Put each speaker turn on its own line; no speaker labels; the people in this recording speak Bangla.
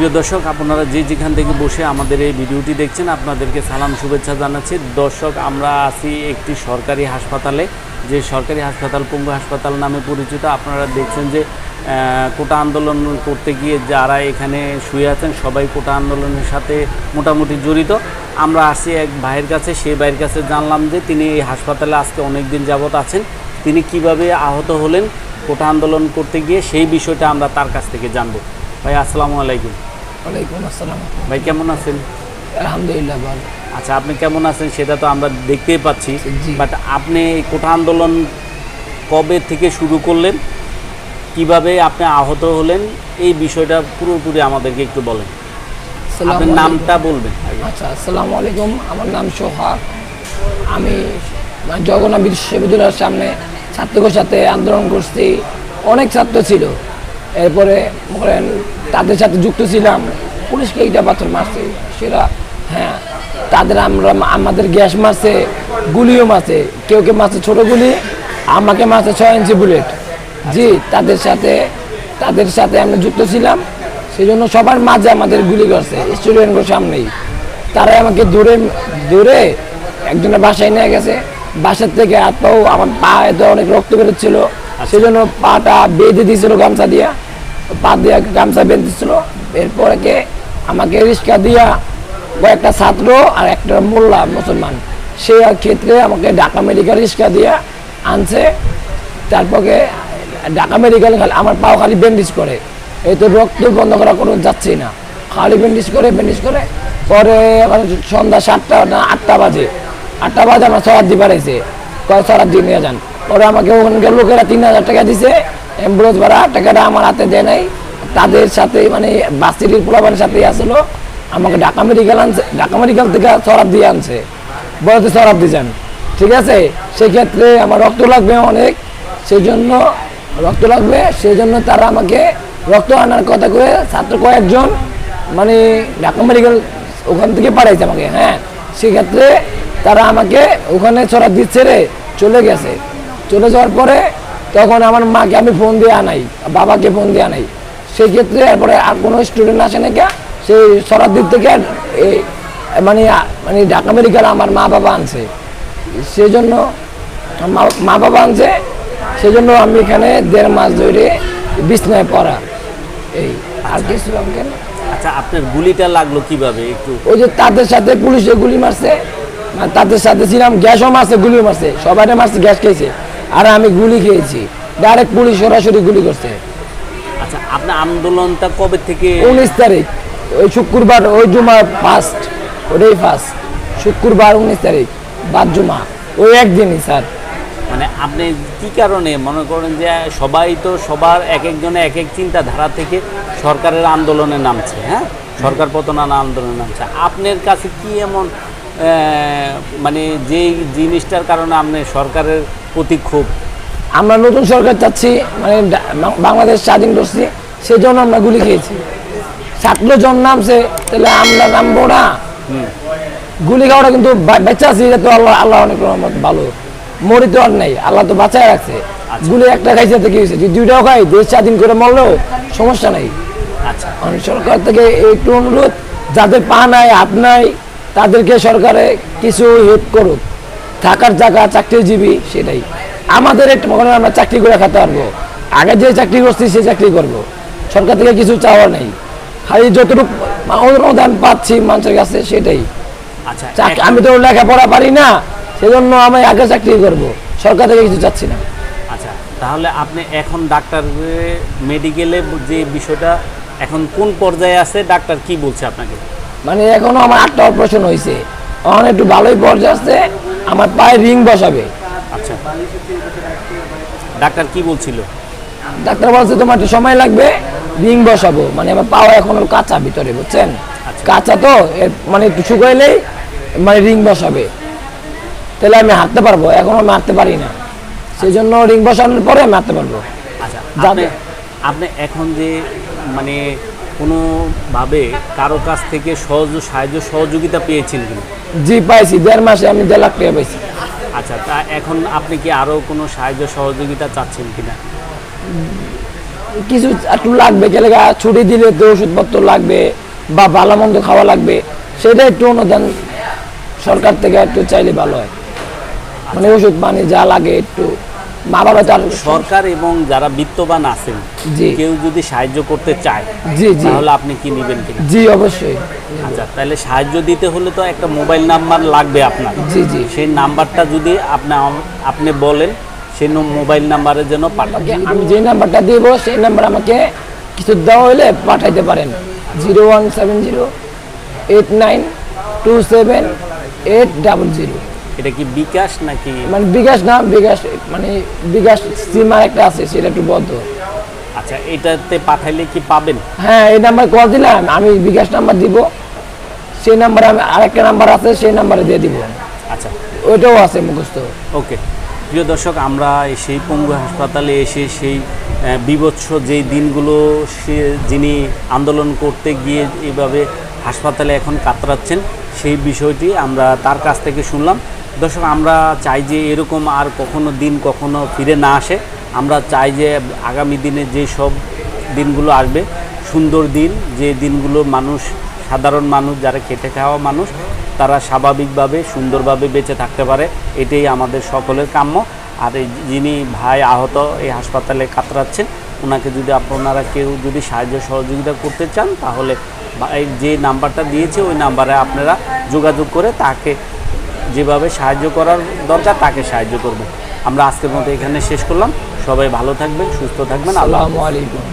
প্রিয় দর্শক, আপনারা যে যেখান থেকে বসে আমাদের এই ভিডিওটি দেখছেন, আপনাদেরকে সালাম, শুভেচ্ছা জানাচ্ছি। দর্শক, আমরা আছি একটি সরকারি হাসপাতালে। যে সরকারি হাসপাতাল পঙ্গু হাসপাতাল নামে পরিচিত, আপনারা দেখছেন যে কোটা আন্দোলন করতে গিয়ে যারা এখানে শুয়ে আছেন, সবাই কোটা আন্দোলনের সাথে মোটামুটি জড়িত। আমরা আসি এক ভাইয়ের কাছে, সেই ভাইয়ের কাছে জানলাম যে তিনি এই হাসপাতালে আজকে অনেক দিন যাবৎ আছেন। তিনি কীভাবে আহত হলেন, কোটা আন্দোলন করতে গিয়ে, সেই বিষয়টা আমরা তার কাছ থেকে জানব। ভাই, আসসালামু আলাইকুম।
ওয়ালাইকুম আসসালাম।
ভাই কেমন আছেন?
আলহামদুলিল্লাহ ভালো।
আচ্ছা আপনি কেমন আছেন সেটা তো আমরা দেখতেই পাচ্ছি। বাট আপনি এই কোটা আন্দোলন কবে থেকে শুরু করলেন? কীভাবে আপনি আহত হলেন? এই বিষয়টা পুরোপুরি আমাদেরকে একটু বলেন। আপনার নামটা বলবেন
আচ্ছা আসসালামু আলাইকুম। আমার নাম সোহাগ। আমি জগন্নাথ বিশ্ববিদ্যালয়ের সামনে ছাত্রদের সাথে আন্দোলন করছি। অনেক ছাত্র ছিল। এরপরে বলেন, তাদের সাথে যুক্ত ছিলাম। পুলিশকে এইটা পাথর মারছে সেটা হ্যাঁ তাদের আমরা, আমাদের গ্যাস মারছে, গুলিও মারছে। কেউ কেউ মারছে ছোটো গুলি, আমাকে মারছে ছয় ইঞ্চি বুলেট। জি, তাদের সাথে তাদের সাথে আমরা যুক্ত ছিলাম। সেই জন্য সবার মাঝে আমাদের গুলি করছে স্টুডেন্টের সামনেই। তারা আমাকে দূরে দূরে একজনের বাসায় নিয়ে গেছে। বাসার থেকে হাত পাও আমার পা এতে অনেক রক্ত বেরোচ্ছিল। সেই জন্য পাটা বেঁধে দিয়েছিল, গামছা দিয়া। পা দিয়া গামছা বেঁধেছিল এরপরে কে আমাকে রিক্সা দিয়া কয়েকটা ছাত্র আর একটা মোল্লা মুসলমান, সে ক্ষেত্রে আমাকে ঢাকা মেডিকেল রিক্সা দিয়া আনছে। তারপরে ঢাকা মেডিকেল আমার পাও খালি ব্যান্ডেজ করে। এই তো রক্ত বন্ধ করা কোনো যাচ্ছেই না। খালি ব্যান্ডেজ করে ব্যান্ডেজ করে। পরে সন্ধ্যা সাতটা না আটটা বাজে। আটটা বাজে আমার দিয়ে বাড়াইছে। সরার দিয়ে নিয়ে যান। পরে আমাকে ওখানকার লোকেরা তিন হাজার টাকা দিছে অ্যাম্বুলেন্স ভাড়া, টাকাটা আমার হাতে দেয় নাই। তাদের সাথে মানে বাসিটির পোলাপানের সাথেই আসলো। আমাকে ঢাকা মেডিকেল আনছে, ঢাকা মেডিকেল থেকে সরার দিয়ে আনছে। বলতে সরার দিয়ে যান। ঠিক আছে? সেক্ষেত্রে আমার রক্ত লাগবে অনেক। সেই জন্য রক্ত লাগবে সেই জন্য তারা আমাকে রক্ত আনার কথা করে ছাত্র কয়েকজন মানে ঢাকা মেডিকেল ওখান থেকে পাঠাইছে আমাকে হ্যাঁ? সেক্ষেত্রে তারা আমাকে ওখানে ছড়া দিচ্ছে রে, চলে গেছে। চলে যাওয়ার পরে তখন আমার মাকে আমি ফোন দিয়ে আনাই বাবাকে ফোন দিয়ে আনাই। সেই ক্ষেত্রে এরপরে আর কোনো স্টুডেন্ট আসে না কে সেই সরার দিক থেকে মানে মানে ঢাকা মেডিকেল আমার মা বাবা আনছে। সেই জন্য মা- বাবা আনছে সেই জন্য আমি এখানে দেড় মাস ধরে বিছনায় পড়া। এই আর কিছু
আচ্ছা আপনার গুলিটা লাগল কীভাবে একটু?
ওই যে তাদের সাথে পুলিশে গুলি মারছে তাদের সাথে ছিলাম গ্যাসও মারছে গুলিও মারছে সবাই মারছে গ্যাস খেয়েছে। আর আমি গুলি খেয়েছি। ডাইরেক্ট পুলিশ সরাসরি গুলি করছে।
আচ্ছা আপনার আন্দোলনটা কবে থেকে?
উনিশ তারিখ ওই শুক্রবার ওই জুমা ফার্স্ট ওটাই ফার্স্ট শুক্রবার উনিশ তারিখ বাদ জুমা। ওই একদিনই স্যার।
মানে আপনি কি কারণে মনে করেন যে সবাই তো সবার এক একজনে এক এক চিন্তাধারা থেকে সরকারের আন্দোলনে নামছে হ্যাঁ? সরকার পতনান আন্দোলনে নামছে। আপনার কাছে কি এমন মানে যেই জিনিসটার কারণে আপনি সরকারের প্রতি ক্ষোভ
আমরা নতুন সরকার চাচ্ছি মানে বাংলাদেশ স্বাধীন করছি সেই জন্য আমরা গুলি খেয়েছি। ছাত্র জন নামছে তাহলে আমরা নামবো না। গুলি খাওয়াটা কিন্তু বেঁচে আছি তো আল্লাহ আল্লাহ অনেক রহমত ভালো। মরি তো আর নেই আল্লাহ তো বাঁচায় রাখছে। গুলি একটা খাইছে তো কি হয়েছে? যদি দুইটাও খাই দেশ স্বাধীন করে মরলেও সমস্যা নেই।
আচ্ছা।
সরকার থেকে একটু অনুরোধ যাদের পা নাই হাত নাই তাদেরকে সরকারে কিছু হেল্প করুক। থাকার জায়গা চাকরিজীবী সেটাই। আমাদের একটু আমরা চাকরি করে খেতে পারব। আগে যে চাকরি করছি সে চাকরি করব। সরকার থেকে কিছু চাওয়া নেই। খালি যতটুকু অনুদান পাচ্ছি মানুষের কাছে সেটাই।
আচ্ছা
আমি তো লেখাপড়া পারি না সেজন্য আমি আগে চাকরি করব। সরকার থেকে কিছু চাচ্ছি না।
আচ্ছা তাহলে আপনি এখন ডাক্তার মেডিকেলে যে বিষয়টা এখন কোন পর্যায়ে আছে? ডাক্তার কি বলছে আপনাকে?
মানে এখনও আমার আটটা অপারেশন হয়েছে এখন একটু ভালোই পর্যায়ে আসছে আমার পায়ে রিং বসাবে।
আচ্ছা। ডাক্তার কি বলছিল?
ডাক্তার বলছে তোমার একটু সময় লাগবে রিং বসাবো। মানে আমার পাওয়া এখন কাঁচা ভিতরে বুঝছেন?
আচ্ছা।
কাঁচা তো মানে একটু শুকাইলেই মানে রিং বসাবে। তাহলে আমি হাঁটতে পারব এখন আমি হাঁটতে পারি না। সেই জন্য রিং বসানোর পরে আমি হাঁটতে পারব।
আচ্ছা আপনি এখন যে মানে কোনোভাবে কারও কাছ থেকে সহজ সাহায্য সহযোগিতা পেয়েছেন কিনা?
জি পাইছি। দেড় মাসে আমি দেড় লাখ টাকা পাইছি।
আচ্ছা তা এখন আপনি কি আরও কোনো সাহায্য সহযোগিতা চাচ্ছেন কিনা?
কিছু একটু লাগবে গেলে ছুটি দিলে তো ওষুধপত্র লাগবে বা ভালো মন্দ খাওয়া লাগবে সেটা একটু অনুদান সরকার থেকে একটু চাইলে ভালো হয়। মানে ওষুধ পানি যা লাগে একটু মা বাবা
সরকার এবং যারা বিত্তবান আছেন কেউ যদি সাহায্য করতে চায়
জি জি।
তাহলে আপনি কি নেবেন কিনা?
জি অবশ্যই।
আচ্ছা তাহলে সাহায্য দিতে হলে তো একটা মোবাইল নাম্বার লাগবে আপনার।
জি জি।
সেই নাম্বারটা যদি আপনি আপনি বলেন সেই মোবাইল নাম্বারে জন্য পাঠাবে
আমি যে নাম্বারটা দিব সেই নাম্বার আমাকে কিছু দেওয়া হলে পাঠাইতে পারেন। Zero one seven zero eight nine two seven eight double zero.
এটা কি বিকাশ নাকি?
মানে বিকাশ না বিকাশ মানে বিকাশ সিমার একটা আছে সেটা একটু বদ্ধ।
আচ্ছা এটাতে পাঠাইলে কি পাবেন?
হ্যাঁ এই নাম্বার কল দিলাম আমি বিকাশ নাম্বার দিব। সেই নাম্বারে আমি আরেকটা নাম্বার আছে সেই নাম্বারে দিয়ে দিব।
আচ্ছা।
ওইটাও আছে মুখস্থ।
ওকে। প্রিয় দর্শক আমরা সেই পঙ্গু হাসপাতালে এসে সেই আহ, বিভৎস যেই দিনগুলো সে যিনি আন্দোলন করতে গিয়ে এইভাবে হাসপাতালে এখন কাতরাচ্ছেন সেই বিষয়টি আমরা তার কাছ থেকে শুনলাম। দর্শক, আমরা চাই যে এরকম আর কখনো দিন কখনো ফিরে না আসে। আমরা চাই যে আগামী দিনে যে সব দিনগুলো আসবে, সুন্দর দিন, যে দিনগুলো মানুষ, সাধারণ মানুষ, যারা খেটে খাওয়া মানুষ, তারা স্বাভাবিকভাবে, সুন্দরভাবে বেঁচে থাকতে পারে। এটাই আমাদের সকলের কাম্য। আর এই যিনি ভাই আহত এই হাসপাতালে কাতরাচ্ছেন ওনাকে যদি আপনারা কেউ যদি সাহায্য সহযোগিতা করতে চান, তাহলে যে নাম্বারটা দিয়েছে, ওই নাম্বারে আপনারা যোগাযোগ করে তাকে যেভাবে সাহায্য করার দরকার তাকে সাহায্য করবে। আমরা আজকের মতো এখানে শেষ করলাম। সবাই ভালো থাকবেন, সুস্থ থাকবেন। আল্লাহ
আলাইকুম।